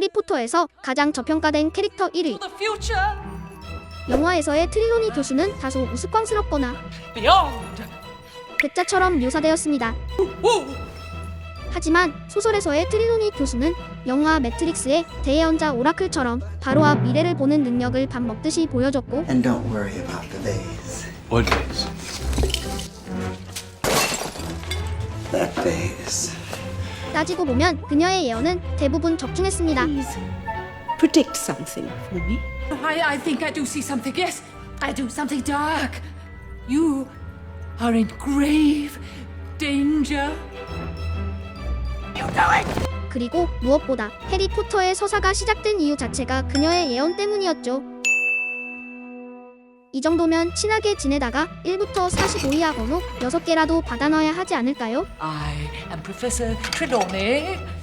해리포터에서 가장 저평가된 캐릭터 1위. the future, 영화에서의 트리로니 교수는 다소 우스꽝스럽거나 beyond. 괴짜처럼 묘사되었습니다. 하지만 소설에서의 트리로니 교수는 영화 매트릭스의 대예언자 오라클처럼 바로 앞 미래를 보는 능력을 밥 먹듯이 보여줬고 따지고 보면 그녀의 예언은 대부분 적중했습니다. Please predict something for me. I, I think I do see something. Yes, I do something dark. You are in grave danger. 그리고 무엇보다 해리포터의 서사가 시작된 이유 자체가 그녀의 예언 때문이었죠. 이 정도면 친하게 지내다가 1부터 45이하 번호 6개라도 받아 넣어야 하지 않을까요? I am Professor Trelawney.